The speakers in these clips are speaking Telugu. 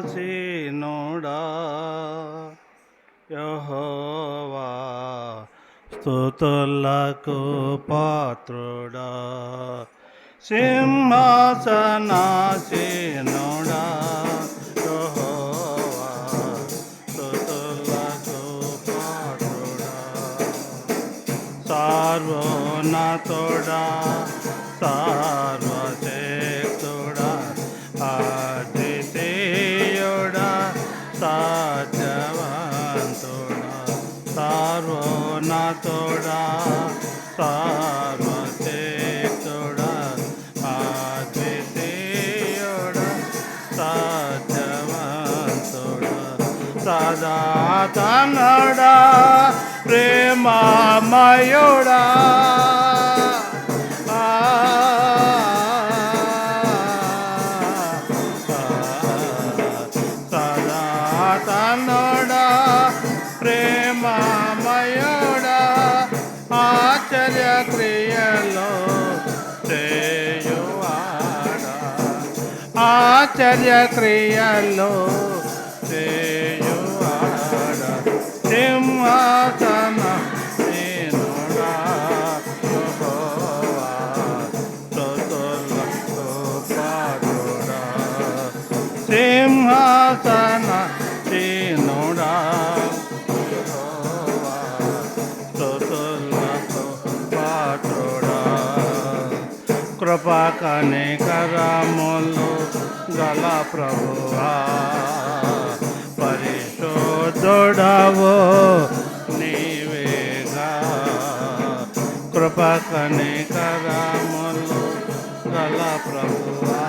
సింహాసనాసీనుడా యహోవా స్తుతులకు పాత్రుడా సింహాసనాసీనుడా యెహోవా స్తుతులకు పాత్రుడా సార్వోన్నతుడా సార్వశక్తుడా సార్వోన్నతుడా సార్వశక్తుడా అద్వితీయుడా సత్యవంతుడా సదా ప్రేమమయుడా. ఆ, ఆశ్చర్య క్రియలో చేయువాడా ఆశ్చర్య క్రియలో చేయువాడ సింహాసన కృపా కనికరములు గల ప్రభువా. పరిశోధుడవు నీవేగా. కృపా కనికరములు గల ప్రభువా.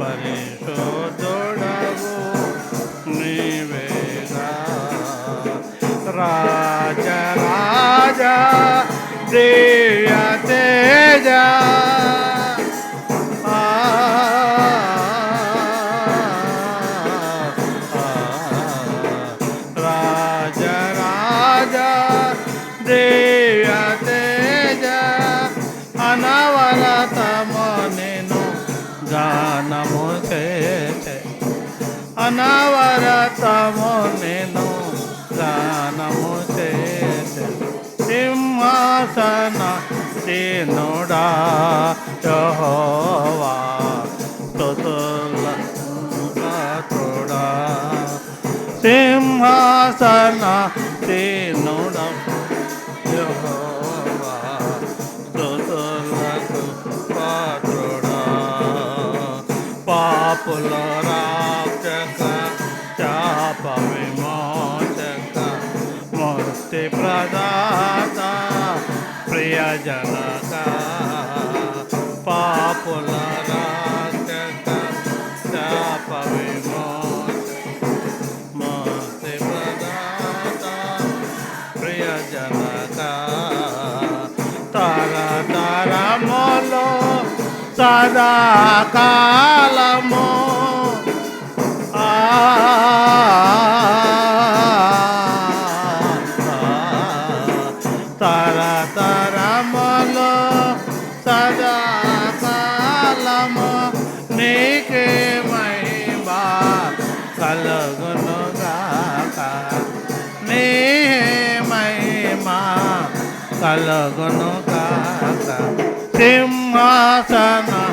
పరిశోధుడవు నీవేగా. రాజ రాజా దివ్య అనవరతము నేను గానము చేసే సింహాసన సేనుడా యెహోవా స్తుతులకుడా సింహాసన సేనుడా యెహోవా స్తుతులకు పాత్రుడా పాపుల శాంతి ప్రదాత ప్రియజనక పాపుల రాక్షక చాప తరమలో సదా కాలము నీకే మహిమా కలుగును గాక నీ మహిమా కలుగును గాక సింహాసనా